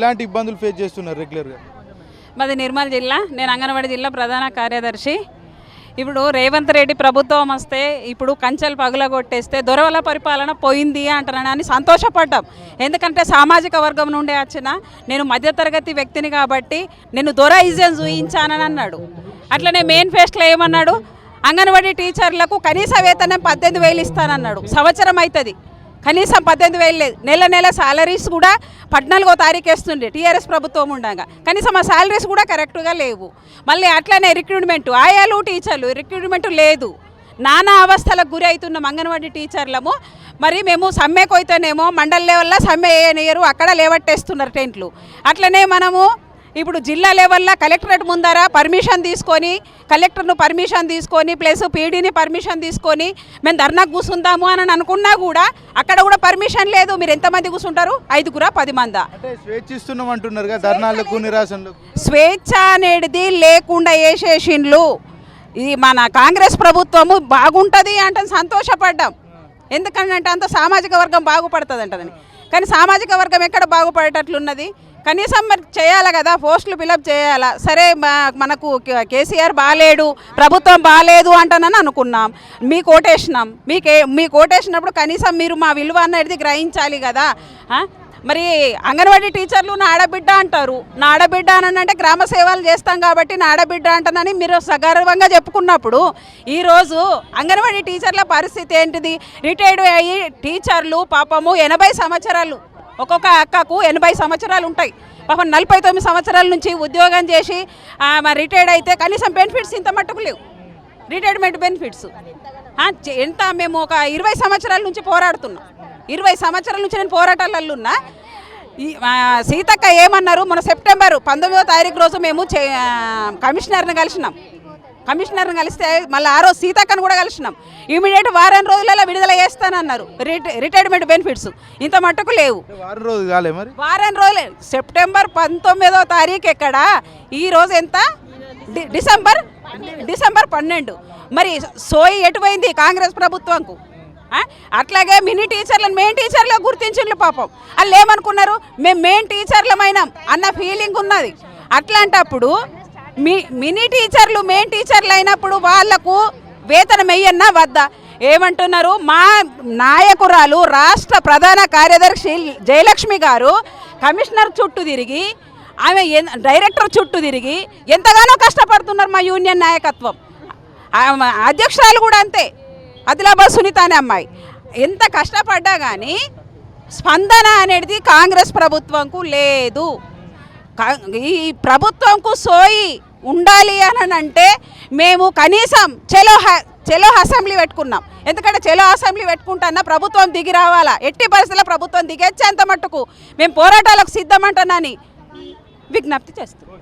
ఎలాంటి ఇబ్బందులు ఫేస్ చేస్తున్నారు రెగ్యులర్గా మాది నిర్మల్ జిల్లా నేను అంగన్వాడీ జిల్లా ప్రధాన కార్యదర్శి. ఇప్పుడు రేవంత్ రెడ్డి ప్రభుత్వం వస్తే ఇప్పుడు కంచెలు పగులగొట్టేస్తే దొరవల పరిపాలన పోయింది అంటున్నానని సంతోషపడ్డాం. ఎందుకంటే సామాజిక వర్గం నుండి వచ్చిన నేను మధ్యతరగతి వ్యక్తిని కాబట్టి నేను దొర ఈజన్ చూయించానని అన్నాడు. అట్లనే మెయిన్ ఫేస్ట్లో ఏమన్నాడు? అంగన్వాడీ టీచర్లకు కనీస వేతనం పద్దెనిమిది వేలు ఇస్తానన్నాడు. సంవత్సరం అవుతుంది. కనీసం పద్దెనిమిది వేలు లేదు. నెల నెల సాలరీస్ కూడా పద్నాలుగో తారీఖు వేస్తుండే టీఆర్ఎస్ ప్రభుత్వం ఉండగా. కనీసం ఆ సాలరీస్ కూడా కరెక్ట్గా లేవు. మళ్ళీ అట్లనే రిక్రూట్మెంట్ ఆయాలు టీచర్లు రిక్రూట్మెంట్ లేదు. నానా అవస్థలకు గురి అవుతున్న అంగన్వాడీ టీచర్లము. మరి మేము సమ్మెకు అయితేనేమో మండల లెవెల్లో సమ్మె వేయనియరు అక్కడ లేవట్టేస్తున్నారు టెంట్లు. అట్లనే మనము ఇప్పుడు జిల్లా లెవెల్లో కలెక్టరేట్ ముందర పర్మిషన్ తీసుకొని కలెక్టర్ను పర్మిషన్ తీసుకొని ప్లస్ పీడీని పర్మిషన్ తీసుకొని మేము ధర్నాకు కూర్చుందాము అని అనుకున్నా కూడా అక్కడ కూడా పర్మిషన్ లేదు. మీరు ఎంతమంది కూర్చుంటారు ఐదుగురా పది మందా? అంటే స్వేచ్ఛ ఇస్తున్నాం అంటున్నారు కదా ధర్నాలకు నిరాశనలకు. స్వేచ్ఛ అనేది లేకుండా వేసేసిండ్లు ఇది మన కాంగ్రెస్ ప్రభుత్వము బాగుంటుంది అంటే సంతోషపడ్డాం. ఎందుకంటే అంత సామాజిక వర్గం బాగుపడుతుంది అంటదని కానీ సామాజిక వర్గం ఎక్కడ బాగుపడేటట్లున్నది? కనీసం మరి చేయాలి కదా? పోస్టులు ఫిలప్ చేయాలా? సరే మా- మనకు కేసీఆర్ బాగాలేడు ప్రభుత్వం బాగాలేదు అంటానని అనుకున్నాం. మీ కోటేసినాం మీకే మీ కోటేసినప్పుడు కనీసం మీరు మా విలువ అనేది గ్రహించాలి కదా? మరి అంగన్వాడీ టీచర్లు నా ఆడబిడ్డ అంటారు. నా ఆడబిడ్డ అని అంటే గ్రామ సేవలు చేస్తాం కాబట్టి నా ఆడబిడ్డ అంటానని మీరు సగర్వంగా చెప్పుకున్నప్పుడు ఈరోజు అంగన్వాడీ టీచర్ల పరిస్థితి ఏంటిది? రిటైర్డ్ అయ్యి టీచర్లు పాపము ఎనభై సంవత్సరాలు ఒక్కొక్క అక్కకు ఎనభై సంవత్సరాలు ఉంటాయి. పాపం నలభై తొమ్మిది సంవత్సరాల నుంచి ఉద్యోగం చేసి మరి రిటైర్డ్ అయితే కనీసం బెనిఫిట్స్ ఇంత మట్టుకు లేవు. రిటైర్మెంట్ బెనిఫిట్స్ ఎంత మేము ఒక ఇరవై సంవత్సరాల నుంచి పోరాడుతున్నాం. ఇరవై సంవత్సరాల నుంచి నేను పోరాటాలలో ఉన్నా ఈ సీతక్క ఏమన్నారు? మన సెప్టెంబర్ పంతొమ్మిదో తారీఖు రోజు మేము చే- కమిషనర్ని కలిసినాం. కమిషనర్ని కలిస్తే మళ్ళీ ఆ రోజు సీతక్కను కూడా కలిసినాం. ఇమీడియట్ వారం రోజులలో విడుదల చేస్తానన్నారు. రిట రిటైర్మెంట్ బెనిఫిట్స్ ఇంత మట్టుకు లేవు. వారం రోజు కాలే మరి? వారం రోజులే. సెప్టెంబర్ పంతొమ్మిదో తారీఖు ఎక్కడ? ఈ రోజు ఎంత? డి- డిసెంబర్ డిసెంబర్ పన్నెండు. మరి సోయి ఎటుపోయింది కాంగ్రెస్ ప్రభుత్వంకు? అట్లాగే మినీ టీచర్లను మెయిన్ టీచర్లు గుర్తించిండ్రు పాపం. వాళ్ళు ఏమనుకున్నారు? మేము మెయిన్ టీచర్లమైనాం అన్న ఫీలింగ్ ఉన్నది. అట్లాంటప్పుడు మీ మినీ టీచర్లు మెయిన్ టీచర్లు అయినప్పుడు వాళ్ళకు వేతనం వెయ్యన్నా వద్దా. ఏమంటున్నారు? మా నాయకురాలు రాష్ట్ర ప్రధాన కార్యదర్శి జయలక్ష్మి గారు కమిషనర్ చుట్టూ తిరిగి ఆమె ఎన్- డైరెక్టర్ చుట్టూ తిరిగి ఎంతగానో కష్టపడుతున్నారు మా యూనియన్ నాయకత్వం. అధ్యక్షురాలు కూడా అంతే. ఆదిలాబాద్ సునీత అనే అమ్మాయి. ఎంత కష్టపడ్డా కానీ స్పందన అనేది కాంగ్రెస్ ప్రభుత్వంకు లేదు. కా- ఈ ప్రభుత్వంకు సోయి ఉండాలి అని అంటే మేము కనీసం చెలో హ- చెలో అసెంబ్లీ పెట్టుకున్నాం. ఎందుకంటే చెలో అసెంబ్లీ పెట్టుకుంటానా ప్రభుత్వం దిగి రావాలా? ఎట్టి పరిస్థితుల్లో ప్రభుత్వం దిగేచ్చేంత మట్టుకు మేము పోరాటాలకు సిద్ధమంటానని విజ్ఞప్తి చేస్తున్నాం.